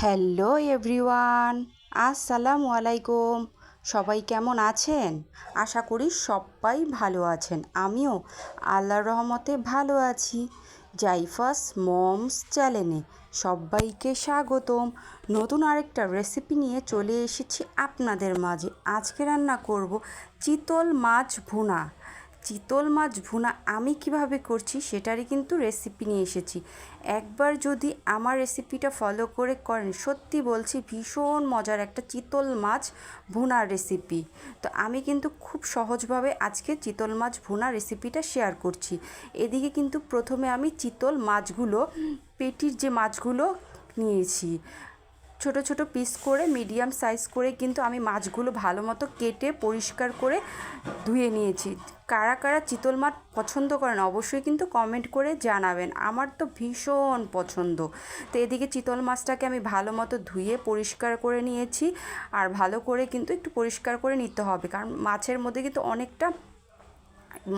Hello everyone, আসসালামু আলাইকুম। সবাই কেমন আছেন? আশা করি সবাই ভালো আছেন। আমিও আল্লাহর রহমতে ভালো আছি। জাইফাস মমস চ্যানেলে সবাইকে স্বাগতম। নতুন আরেকটা রেসিপি নিয়ে চলে এসেছি আপনাদের মাঝে। আজকে রান্না করব চিতল মাছ ভুনা। চিতল মাছ ভুনা আমি কীভাবে করছি সেটারই কিন্তু রেসিপি নিয়ে এসেছি। একবার যদি আমার রেসিপিটা ফলো করে করেন, সত্যি বলছি ভীষণ মজার একটা চিতল মাছ ভুনার রেসিপি তো আমি কিন্তু খুব সহজভাবে আজকে চিতল মাছ ভুনা রেসিপিটা শেয়ার করছি। এদিকে কিন্তু প্রথমে আমি চিতল মাছগুলো, পেটির যে মাছগুলো নিয়েছি। ছোট ছোট পিস করে মিডিয়াম সাইজ করে কিন্তু আমি মাছগুলো ভালো মতো কেটে পরিষ্কার করে ধুয়ে নিয়েছি। কারা কারা চিতল মাছ পছন্দ করেন অবশ্যই কিন্তু কমেন্ট করে জানাবেন। আমার তো ভীষণ পছন্দ। তো এদিকে চিতল মাছটাকে আমি ভালো মতো ধুয়ে পরিষ্কার করে নিয়েছি। আর ভালো করে কিন্তু একটু পরিষ্কার করে নিতে হবে। কারণ মাছের মধ্যে কিন্তু অনেকটা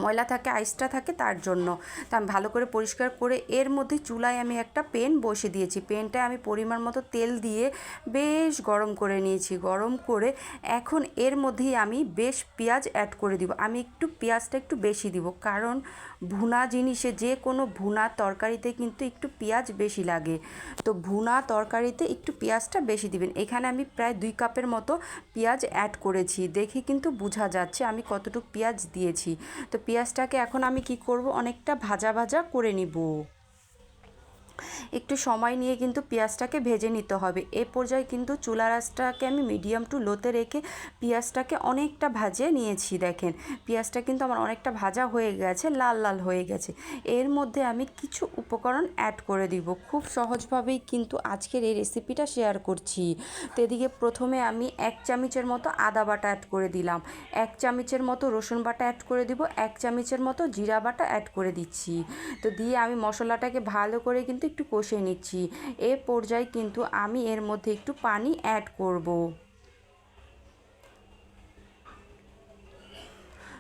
ময়লা থাকে আইসটা থাকে তার জন্য। তা আমি ভালো করে পরিষ্কার করে এর মধ্যে চুলায় আমি একটা পেন বসে দিয়েছি। পেনটায় আমি পরিমাণ মতো তেল দিয়ে বেশ গরম করে নিয়েছি। গরম করে এখন এর মধ্যেই আমি বেশ পেঁয়াজ অ্যাড করে দিব। আমি একটু পেঁয়াজটা একটু বেশি দিব। কারণ ভুনা জিনিসে যে কোনো ভুনা তরকারিতে কিন্তু একটু পেঁয়াজ বেশি লাগে। তো ভুনা তরকারিতে একটু পেঁয়াজটা বেশি দিবেন। এখানে আমি প্রায় দুই কাপের মতো পেঁয়াজ অ্যাড করেছি। দেখে কিন্তু বোঝা যাচ্ছে আমি কতটুকু পেঁয়াজ দিয়েছি। তো পেঁয়াজটাকে এখন আমি কি করব? অনেকটা ভাজা ভাজা করে নিব। একটু সময় নিয়ে কিন্তু পেঁয়াজটাকে ভেজে নিতে হবে। এ পর্যায়ে কিন্তু চুলা রাসটাকে আমি মিডিয়াম টু লোতে রেখে পেঁয়াজটাকে অনেকটা ভাজে নিয়েছি, দেখেন। পেঁয়াজটা কিন্তু আমার অনেকটা ভাজা হয়ে গেছে, লাল লাল হয়ে গেছে। এর মধ্যে আমি কিছু উপকরণ অ্যাড করে দিব। খুব সহজভাবেই কিন্তু আজকের এই রেসিপিটা শেয়ার করছি। তো এদিকে প্রথমে আমি এক চামচের মতো আদা বাটা অ্যাড করে দিলাম। এক চামচের মতো রসুন বাটা অ্যাড করে দিব। এক চামচের মতো জিরা বাটা অ্যাড করে দিচ্ছি। তো দিয়ে আমি মশলাটাকে ভালো করে কিন্তু একটু কষে নিচ্ছি। এ পর্যায়ে কিন্তু আমি এর মধ্যে একটু পানি অ্যাড করব।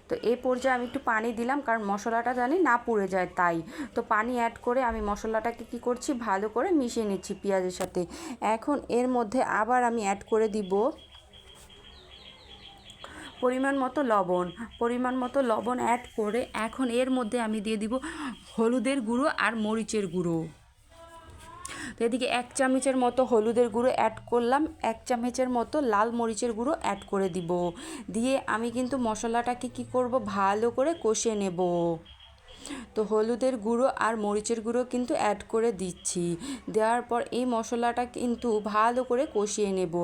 তো এই পর্যায়ে আমি একটু পানি দিলাম, কারণ মশলাটা জানি না পুড়ে যায় তাই। তো পানি অ্যাড করে আমি মশলাটাকে কি করছি? ভালো করে মিশিয়ে নিচ্ছি পেঁয়াজের সাথে। এখন এর মধ্যে আবার আমি অ্যাড করে দিব পরিমাণ মতো লবণ। পরিমাণ মতো লবণ অ্যাড করে এখন এর মধ্যে আমি দিয়ে দিব হলুদের গুঁড়ো আর মরিচের গুঁড়ো। তো এদিকে এক চামচের মতো হলুদের গুঁড়ো অ্যাড করলাম, এক চামচের মতো লাল মরিচের গুঁড়ো অ্যাড করে দিব। দিয়ে আমি কিন্তু মশলাটাকে কি করব? ভালো করে কষে নেব। তো হলুদের গুঁড়ো আর মরিচের গুঁড়ো কিন্তু অ্যাড করে দিচ্ছি। দেওয়ার পর এই মশলাটা কিন্তু ভালো করে কষিয়ে নেব।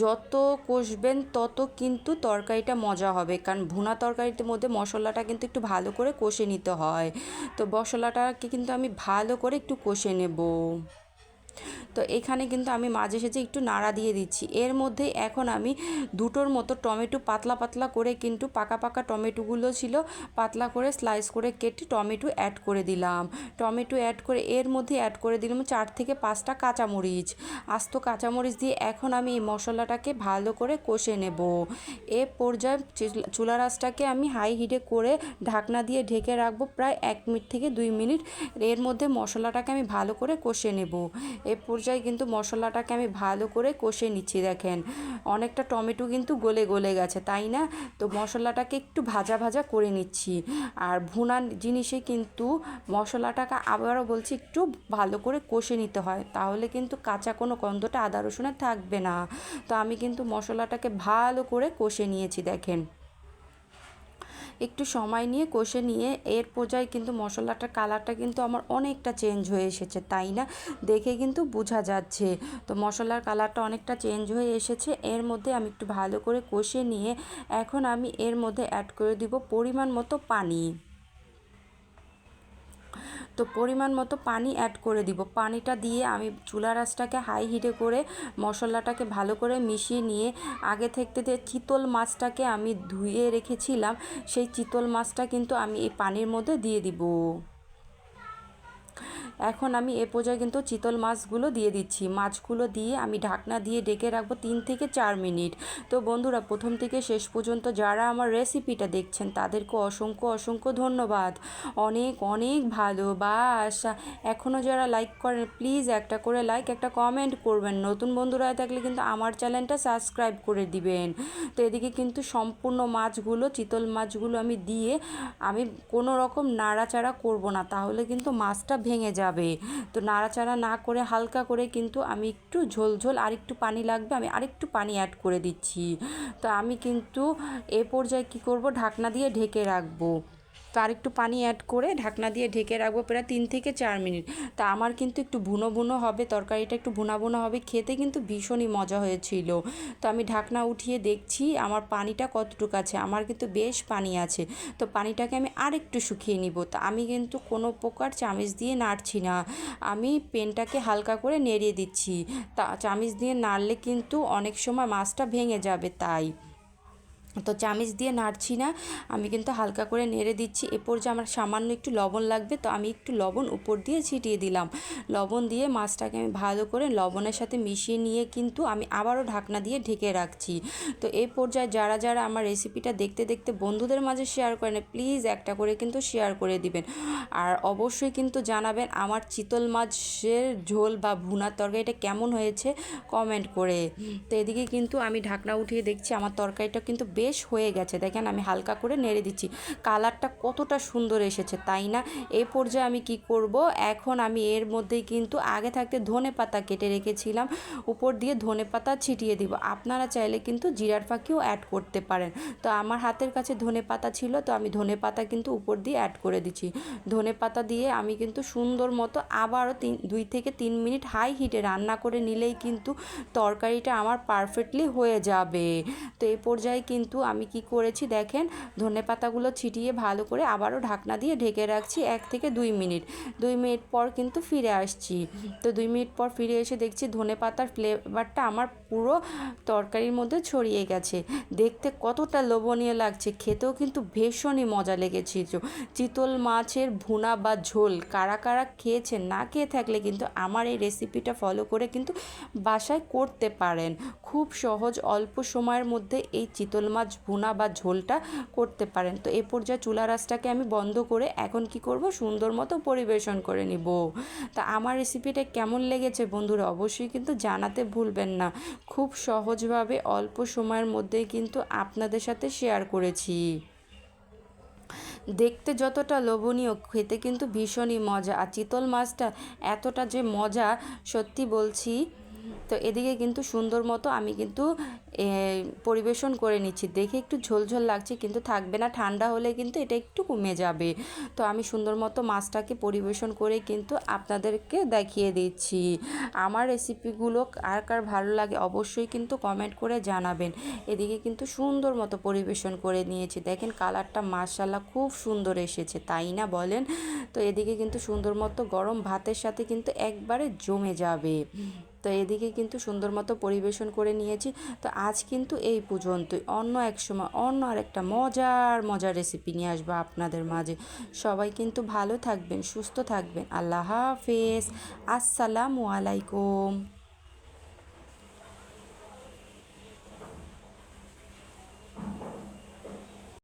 যত কষবেন তত কিন্তু তরকারিটা মজা হবে, কারণ ভুনা তরকারির মধ্যে মশলাটা কিন্তু একটু ভালো করে কষে নিতে হয়। তো মশলাটাকে কিন্তু আমি ভালো করে একটু কষে নেব। তো এখানে কিন্তু আমি মাঝে সাঝে একটু নাড়া দিয়ে দিচ্ছি। এর মধ্যে এখন আমি দুটোর মতো টমেটো পাতলা পাতলা করে কিন্তু পাকা পাকা টমেটোগুলো ছিল, পাতলা করে স্লাইস করে কেটে টমেটো অ্যাড করে দিলাম। টমেটো অ্যাড করে, এর মধ্যে অ্যাড করে দিলাম চার থেকে পাঁচটা কাঁচামরিচ। আস্ত কাঁচামরিচ দিয়ে এখন আমি এই মশলাটাকে ভালো করে কষে নেব। এ পর্যায়ে চুলা রাসটাকে আমি হাই হিটে করে ঢাকনা দিয়ে ঢেকে রাখব প্রায় এক মিনিট থেকে দুই মিনিট। এর মধ্যে মশলাটাকে আমি ভালো করে কষে নেব। এ পর্যায়ে কিন্তু মশলাটাকে আমি ভালো করে কষে নিচ্ছি, দেখেন। অনেকটা টমেটো কিন্তু গলে গলে গেছে, তাই না? তো মশলাটাকে একটু ভাজা ভাজা করে নিচ্ছি। আর ভুনা জিনিসে কিন্তু মশলাটাকে আবারও বলছি, একটু ভালো করে কষে নিতে হয়। তাহলে কিন্তু কাঁচা কোনো গন্ধটা আদা রসুনের থাকবে না। তো আমি কিন্তু মশলাটাকে ভালো করে কষে নিয়েছি, দেখেন। একটু সময় নিয়ে কষে নিয়ে এর পর্যায়ে কিন্তু মশলাটার কালারটা কিন্তু আমার অনেকটা চেঞ্জ হয়ে এসেছে, তাই না? দেখে কিন্তু বোঝা যাচ্ছে। তো মশলার কালারটা অনেকটা চেঞ্জ হয়ে এসেছে। এর মধ্যে আমি একটু ভালো করে কষে নিয়ে এখন আমি এর মধ্যে অ্যাড করে দিব পরিমাণ মতো পানি। তো পরিমাণ মতো পানি অ্যাড করে দিব। পানিটা দিয়ে আমি চুলা রাসটাকে হাই হিটে করে মশলাটাকে ভালো করে মিশিয়ে নিয়ে আগে থেকে যে চিতল মাছটাকে আমি ধুয়ে রেখেছিলাম, সেই চিতল মাছটা কিন্তু আমি এই পানির মধ্যে দিয়ে দিব। এখন আমি এ পর্যায়ে কিন্তু চিতল মাছগুলো দিয়ে দিচ্ছি। মাছগুলো দিয়ে আমি ঢাকনা দিয়ে ডেকে রাখব তিন থেকে চার মিনিট। তো বন্ধুরা, প্রথম থেকে শেষ পর্যন্ত যারা আমার রেসিপিটা দেখছেন, তাদেরকে অসংখ্য অসংখ্য ধন্যবাদ। অনেক অনেক ভালো ভালোবাসা। এখনও যারা লাইক করেন, প্লিজ একটা করে লাইক, একটা কমেন্ট করবেন। নতুন বন্ধুরা থাকলে কিন্তু আমার চ্যানেলটা সাবস্ক্রাইব করে দিবেন। তো এদিকে কিন্তু সম্পূর্ণ মাছগুলো, চিতল মাছগুলো আমি দিয়ে আমি কোনো রকম নাড়াচাড়া করব না। তাহলে কিন্তু মাছটা ভেঙে যাবে। তো নাড়াচাড়া না করে হালকা করে কিন্তু আমি একটু ঝোল ঝোল আর একটু পানি লাগবে, আমি আরেকটু পানি অ্যাড করে দিচ্ছি। তো আমি কিন্তু এ পর্যায়ে কী করব? ঢাকনা দিয়ে ঢেকে রাখব। তো আর একটু পানি অ্যাড করে ঢাকনা দিয়ে ঢেকে রাখব প্রায় তিন থেকে চার মিনিট। তা আমার কিন্তু একটু ভুনো ভুনো হবে, তরকারিটা একটু ভুনা ভুনা হবে, খেতে কিন্তু ভীষণই মজা হয়েছিল। তো আমি ঢাকনা উঠিয়ে দেখছি আমার পানিটা কতটুকু আছে, আমার কিন্তু বেশ পানি আছে। তো পানিটাকে আমি আর একটু শুকিয়ে নিব। তো আমি কিন্তু কোনো প্রকার চামিচ দিয়ে নাড়ছি না। আমি পেনটাকে হালকা করে নেড়িয়ে দিচ্ছি। তা চামিচ দিয়ে নাড়লে কিন্তু অনেক সময় মাছটা ভেঙে যাবে তাই। তো চামিচ দিয়ে নাড়ছি না, আমি কিন্তু হালকা করে নেড়ে দিচ্ছি। এরপর যে আমার সামান্য একটু লবণ লাগবে, তো আমি একটু লবণ উপর দিয়ে ছিটিয়ে দিলাম। লবণ দিয়ে মাছটাকে আমি ভালো করে লবণের সাথে মিশিয়ে নিয়ে কিন্তু আমি আবারও ঢাকনা দিয়ে ঢেকে রাখছি। তো এই পর্যায়ে যারা যারা আমার রেসিপিটা দেখতে দেখতে বন্ধুদের মাঝে শেয়ার করেন প্লিজ একটা করে কিন্তু শেয়ার করে দিবেন। আর অবশ্যই কিন্তু জানাবেন আমার চিতল মাছের ঝোল বা ভুনার তরকারিটা কেমন হয়েছে কমেন্ট করে। তো এদিকে কিন্তু আমি ঢাকনা উঠিয়ে দেখছি, আমার তরকারিটা কিন্তু বেশ হয়ে গেছে। দেখেন আমি হালকা করে নেড়ে দিচ্ছি। কালারটা কতটা সুন্দর এসেছে, তাই না? এই পর্যায়ে আমি কি করব? এখন আমি এর মধ্যেই কিন্তু আগে থাকতে ধনে পাতা কেটে রেখেছিলাম। উপর দিয়ে ধনে পাতা ছিটিয়ে দিব। আপনারা চাইলে কিন্তু জিরার ফাঁকিও অ্যাড করতে পারেন। তো আমার হাতের কাছে ধনে পাতা ছিল, তো আমি ধনে পাতা কিন্তু উপর দিয়ে অ্যাড করে দিচ্ছি। ধনে পাতা দিয়ে আমি কিন্তু সুন্দর মতো আবারও তিন, দুই থেকে তিন মিনিট হাই হিটে রান্না করে নিলেই কিন্তু তরকারিটা আমার পারফেক্টলি হয়ে যাবে। তো এই পর্যায়ে কিন্তু আমি কি করেছি দেখেন, ধনে পাতাগুলো ছিটিয়ে ভালো করে আবারও ঢাকনা দিয়ে ঢেকে রাখছি এক থেকে দুই মিনিট। দুই মিনিট পর কিন্তু ফিরে আসছি। তো দুই মিনিট পর ফিরে এসে দেখছি ধনে পাতার ফ্লেভারটা আমার পুরো তরকারির মধ্যে ছড়িয়ে গেছে। দেখতে কতটা লোভনীয় লাগছে, খেতেও কিন্তু ভীষণই মজা লেগেছিল চিতল মাছের ভুনা বা ঝোল কারা কারা খেয়েছেন না খেয়ে থাকলে কিন্তু আমার এই রেসিপিটা ফলো করে কিন্তু বাসায় করতে পারেন। খুব সহজ অল্প সময়ের মধ্যে এই চিতল মাছ ভুনা বা ঝোলটা করতে পারেন। তো এ পর্যায়ে চুলা রাসটাকে আমি বন্ধ করে এখন কি করব? সুন্দর মতো পরিবেশন করে নিব। তা আমার রেসিপিটা কেমন লেগেছে বন্ধুরা অবশ্যই কিন্তু জানাতে ভুলবেন না। খুব সহজভাবে অল্প সময়ের মধ্যেই কিন্তু আপনাদের সাথে শেয়ার করেছি। দেখতে যতটা লোভনীয়, খেতে কিন্তু ভীষণই মজা। আর চিতল মাছটা এতটা যে মজা, সত্যি বলছি তো এদিকে কিন্তু সুন্দর মতো আমি কিন্তু পরিবেশন করে নিচ্ছি। দেখে একটু ঝোলঝোল লাগছে, কিন্তু থাকবে না। ঠান্ডা হলে কিন্তু এটা একটু কমে যাবে। তো আমি সুন্দর মতো মাছটাকে পরিবেশন করে কিন্তু আপনাদেরকে দেখিয়ে দিচ্ছি। আমার রেসিপিগুলো আর কার ভালো লাগে অবশ্যই কিন্তু কমেন্ট করে জানাবেন। এদিকে কিন্তু সুন্দর মতো পরিবেশন করে নিয়েছি। দেখেন কালারটা মাসাল্লাহ খুব সুন্দর এসেছে, তাই না বলেন? তো এদিকে কিন্তু সুন্দর মতো গরম ভাতের সাথে কিন্তু একবারে জমে যাবে। তো এদিকে কিন্তু সুন্দর মতো পরিবেশন করে নিয়েছি। তো আজ কিন্তু এই পর্যন্তই। অন্য এক সময় অন্য আরেকটা মজার মজার রেসিপি নিয়ে আসব আপনাদের মাঝে। সবাই কিন্তু ভালো থাকবেন, সুস্থ থাকবেন। আল্লাহ হাফেজ। আসসালামু আলাইকুম।